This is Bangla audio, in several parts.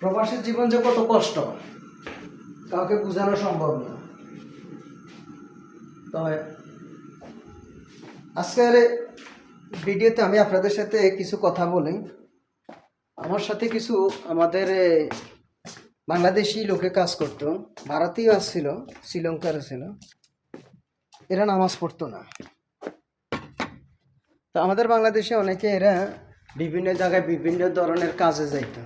প্রবাসী জীবন যে কত কষ্ট, কাউকে বোঝানো সম্ভব না। তবে আজকের ভিডিওতে আমি আপনাদের সাথে কিছু কথা বলি। আমার সাথে কিছু আমাদের বাংলাদেশি লোকে কাজ করতো, ভারতীয় আসছিল, শ্রীলঙ্কার ছিল। এরা নামাজ পড়তো না। তো আমাদের বাংলাদেশে অনেকে এরা বিভিন্ন জায়গায় বিভিন্ন ধরনের কাজে যাইতো।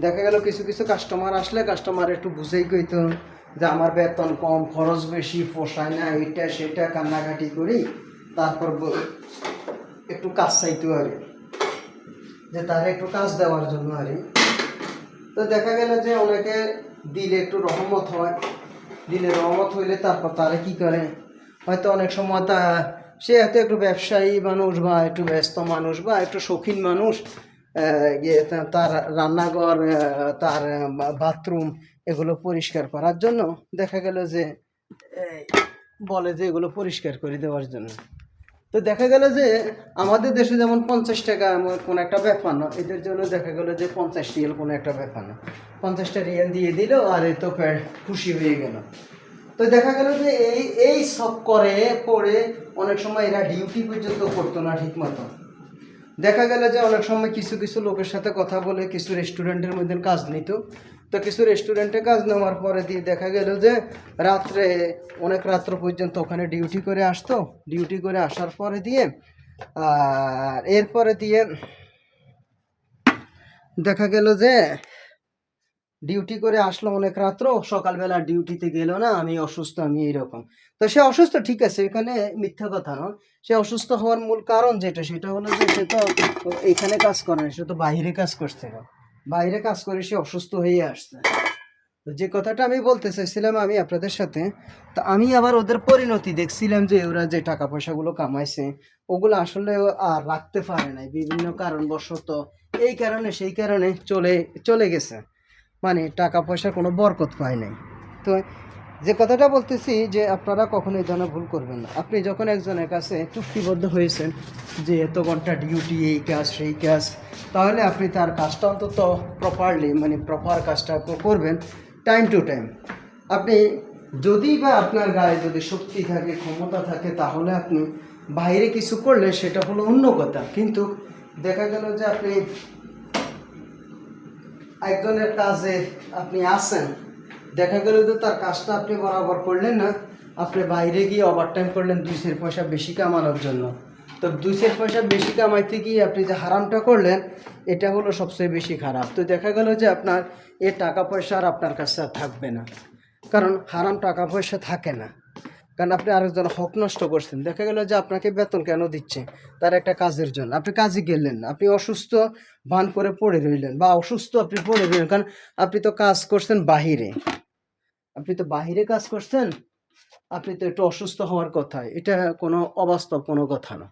দেখা গেল কিছু কিছু কাস্টমার আসলে কাস্টমার একটু বুঝেই কইতো যে আমার বেতন কম, খরচ বেশি, পোষায় না এটা সেটা কান্নাকাটি করি, তারপর একটু কাজ চাইতো আর। যে তার একটু কাজ দেওয়ার জন্য আর। তো দেখা গেল যে অনেকে দিলে একটু রহমত হয়। দিলে রহমত হইলে তারপর তারা কি করে? হয়তো অনেক সময় তা সে হয়তো একটু ব্যবসায়ী মানুষ বা একটু ব্যস্ত মানুষ বা একটু শৌখিন মানুষ তার রান্নাঘর তার বাথরুম এগুলো পরিষ্কার করার জন্য দেখা গেল যে বলে যে এগুলো পরিষ্কার করে দেওয়ার জন্য। তো দেখা গেল যে, আমাদের দেশে যেমন পঞ্চাশ টাকা কোনো একটা ব্যাপার না, এদের জন্য দেখা গেল যে পঞ্চাশ রিয়েল কোনো একটা ব্যাপার না। পঞ্চাশটা রিয়েল দিয়ে দিল আর এ তো খুশি হয়ে গেল। তো দেখা গেল যে এই এই সব করে পরে অনেক সময় এরা ডিউটি পর্যন্ত করতো না ঠিক মতো দেখা গেল যে অনেক সময় কিছু কিছু লোকের সাথে কথা বলে কিছু রেস্টুরেন্টের মধ্যে কাজ নিত। তো কিছু রেস্টুরেন্টে কাজ নেওয়ার পরে দিয়ে দেখা গেল যে রাত্রে অনেক রাত্র পর্যন্ত ওখানে ডিউটি করে আসতো। ডিউটি করে আসার পরে দিয়ে, আর এরপরে দিয়ে দেখা গেল যে ডিউটি করে আসলো অনেক রাত্র, সকালবেলা ডিউটিতে গেল না, আমি অসুস্থ, আমি এইরকম। তো সে অসুস্থ, ঠিক আছে, এখানে মিথ্যা কথা নয় সে অসুস্থ হওয়ার মূল কারণ যেটা, সেটা হলো যে সে তো এখানে কাজ করে না, সে তো বাইরে কাজ করছে বাইরে কাজ করে সে অসুস্থ হয়ে আসছে। তো যে কথাটা আমি বলতে চাইছিলাম আমি আপনাদের সাথে, তো আমি আবার ওদের পরিণতি দেখছিলাম যে ওরা যে টাকা পয়সাগুলো কামাইছে, ওগুলো আসলে আর রাখতে পারে নাই। বিভিন্ন কারণবশত এই কারণে, সেই কারণে চলে চলে গেছে। মানে টাকা পয়সার কোনো বরকত পায় নাই। তো যে কথাটা বলতেছি যে আপনারা কখনো এই ধরনের ভুল করবেন না। আপনি যখন একজনের কাছে চুক্তিবদ্ধ হয়েছেন যে এত ঘণ্টা ডিউটি এই কাজ, সেই কাজ, তাহলে আপনি তার কাজটা অন্তত প্রপারলি মানে প্রপার কাজটা করবেন টাইম টু টাইম আপনি যদি বা আপনার গায়ে যদি শক্তি থাকে, ক্ষমতা থাকে, তাহলে আপনি বাইরে কিছু করলে সেটা হলো অন্য কথা। কিন্তু দেখা গেল যে আপনি একজনের কাজে আপনি আসেন দেখা গেল যে তার কাজটা আপনি বরাবর করলেন না, আপনি বাইরে গিয়ে ওভারটাইম করলেন দুই সের পয়সা বেশি কামানোর জন্য। তো দুই সের পয়সা বেশি কামাইতে গিয়ে আপনি যে হারামটা করলেন, এটা হলো সবচেয়ে বেশি খারাপ। তো দেখা গেল যে আপনার এ টাকা পয়সা আর আপনার কাছে থাকবে না। কারণ হারাম টাকা পয়সা থাকে না। কারণ আপনি আরেকজন হক নষ্ট করছেন। দেখা গেল যে আপনাকে বেতন কেন দিচ্ছে? তার একটা কাজের জন্য। আপনি কাজে গেলেন আপনি অসুস্থ, ভান করে পড়ে রইলেন বা অসুস্থ আপনি পড়ে রইলেন। কারণ আপনি তো কাজ করছেন বাহিরে। আপনি তো বাহিরে কাজ করছেন, আপনি তো একটু অসুস্থ হওয়ার কথা। এটা কোনো অবাস্তব কোনো কথা না।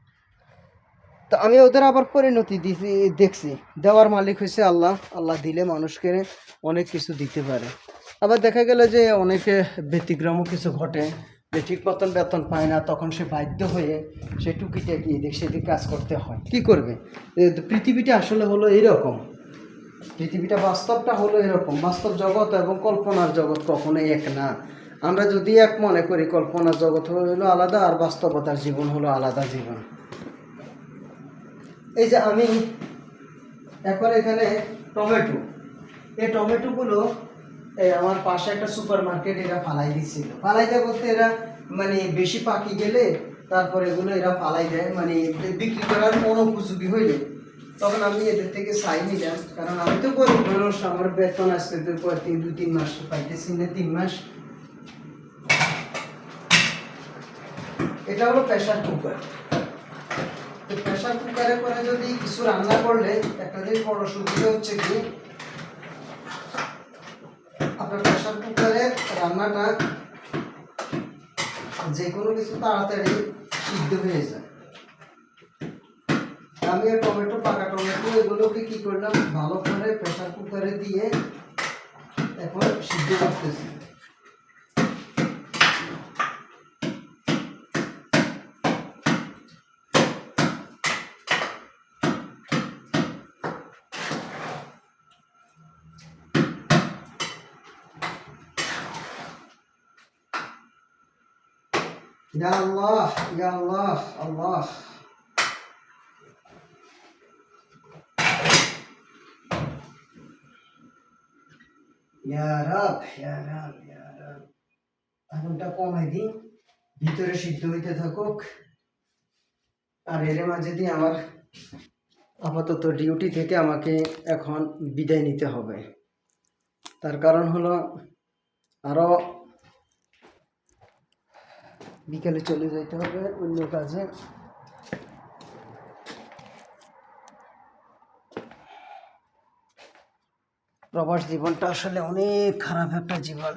তো আমি ওদের আবার পরিণতি দিছি, দেখছি। দেওয়ার মালিক হয়েছে আল্লাহ। আল্লাহ দিলে মানুষকে অনেক কিছু দিতে পারে। আবার দেখা গেল যে অনেকে ব্যতিক্রমও কিছু ঘটে। যে ঠিক মতন বেতন পায় না, তখন সে বাধ্য হয়ে সে টুকিটাকি দেখ সেদিক কাজ করতে হয়। কি করবে? পৃথিবীটা আসলে হলো এরকম। পৃথিবীটা বাস্তবটা হলো এরকম। বাস্তব জগৎ এবং কল্পনার জগৎ কখনোই এক না। আমরা যদি এক মনে করি, কল্পনার জগৎ হলো আলাদা আর বাস্তবতার জীবন হলো আলাদা জীবন। এই যে আমি এখন এখানে টমেটো। এই টমেটোগুলো এই আমার পাশে একটা সুপার মার্কেট এরা ফালাই দিচ্ছিল দেয় বলতে এরা মানে বেশি পাকি গেলে তারপর এগুলো এরা ফালাই দেয় মানে বিক্রি করার অনুপযোগী হইলে। তখন আমি এদের থেকে চাই নিলাম, কারণ আমি তো গরিব মানুষ আমার বেতন আসতে তো কয় তিন দু তিন মাস পাইতেছি না, তিন মাস। এটা হলো প্রেশার কুকার প্রেশার কুকারে করে যদি কিছু রান্না করলে, একটা জিনিস বড় সুবিধা হচ্ছে কি আপনার প্রেশার কুকারে রান্নাটা যে কোনো কিছু তাড়াতাড়ি সিদ্ধ হয়ে যায়। আমি টমেটো, পাকা টমেটো, এগুলোকে কি করলাম, ভালো করে প্রেশার কুকারে দিয়ে এখন সিদ্ধ করতেছি। ইয়া আল্লাহ ইয়া আল্লাহ আল্লাহ ইয়া রাব ইয়া রাব ইয়া রাব আগুনটা কমাই দিই ভিতরে সিদ্ধ হইতে থাকুক। আর এর মাঝে দিয়ে আমার আপাতত ডিউটি থেকে আমাকে এখন বিদায় নিতে হবে। তার কারণ হলো আরও বিকেলে চলে যেতে হবে অন্য কাজে। প্রবাস জীবনটা আসলে অনেক খারাপ একটা জীবন।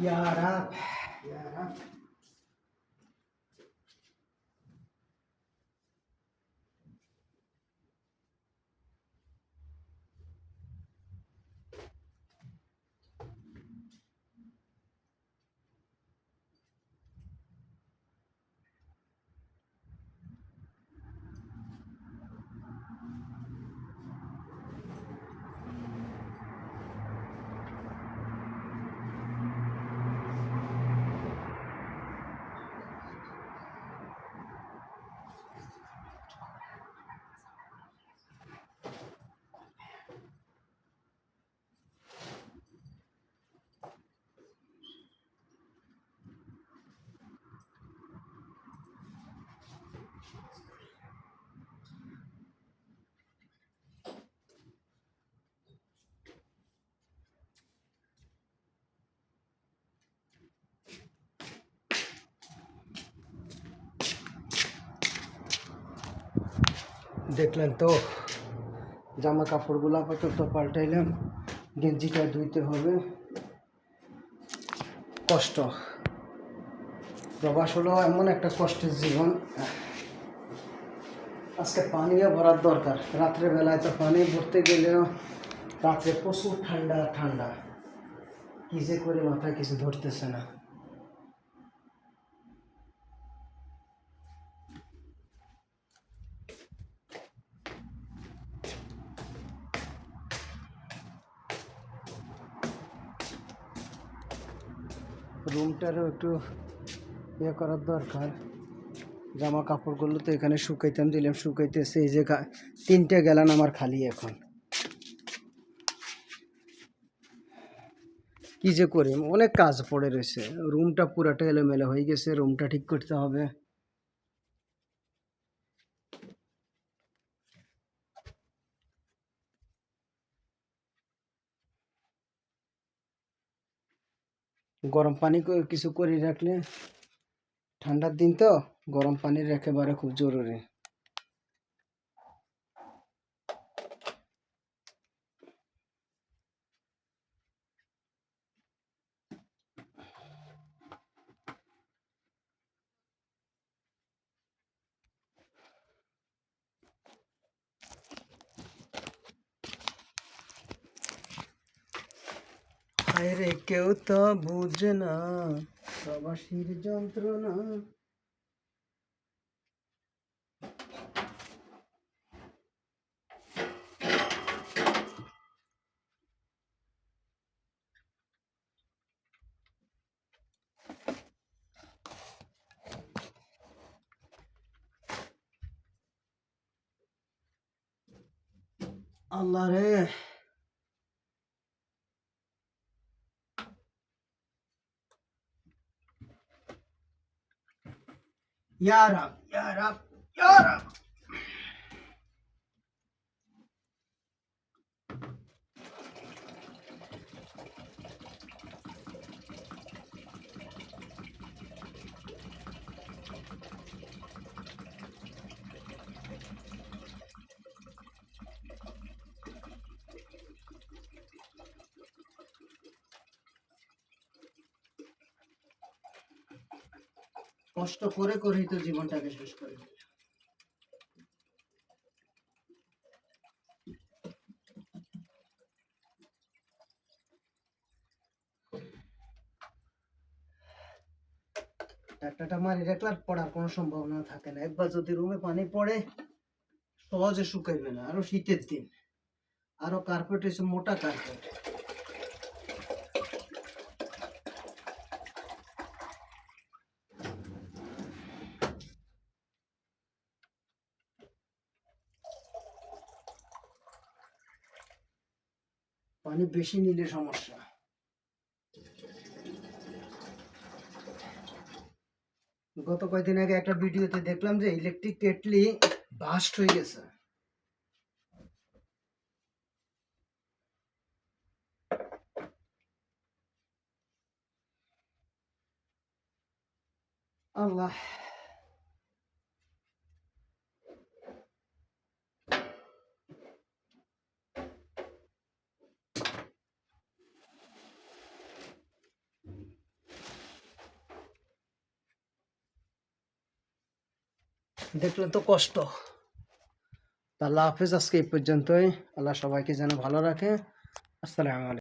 Ya Rab, Ya Rab. দেখলেন তো, জামা কাপড়গুলো আপাতত পাল্টাইলাম, গেঞ্জিটা ধুইতে হবে। কষ্ট। প্রবাস হলো এমন একটা কষ্টের জীবন। আজকে পানিও ভরার দরকার। রাত্রে বেলায় তো পানি ভরতে গেলেও রাত্রে প্রচুর ঠান্ডা ঠান্ডা। কি যে করে মাথায় কিছু ধরতেছে না। রুমটারও একটু ইয়ে করার দরকার। জামা কাপড়গুলো তো এখানে শুকাইতাম, দিলাম, শুকাইতেছে। এই যে তিনটে গেলান আমার খালি এখন। কী যে করি? অনেক কাজ পড়ে রয়েছে। রুমটা পুরাটা এলোমেলো হয়ে গেছে, রুমটা ঠিক করতে হবে। গরম পানি কিছু করে রাখলে ঠান্ডার দিন তো গরম পানি একেবারে খুব জরুরি। হায় রে কেউ তো বুঝে না প্রবাসীর যন্ত্রণা। আল্লাহ রে। Ya Rab, Ya Rab, Ya Rab. কষ্ট করে করেই তো জীবনটাকে শেষ করে। ডাক্তারটা মারি রাখলে আর পড়ার কোনো সম্ভাবনা থাকে না। একবার যদি রুমে পানি পড়ে, সহজে শুকাইবে না। আরও শীতের দিন। আরও কার্পেট হয়েছে মোটা কার্পেট বেশি নিলে সমস্যা। গত কয়েকদিন আগে একটা ভিডিওতে দেখলাম যে ইলেকট্রিক কেটলি বাস্ট হয়ে গেছে। আল্লাহ। দেখলেন তো কষ্ট। তাহলে হাফেজ, আজকে এই পর্যন্তই। আল্লাহ সবাইকে যেন ভালো রাখে। আসসালামু আলাইকুম।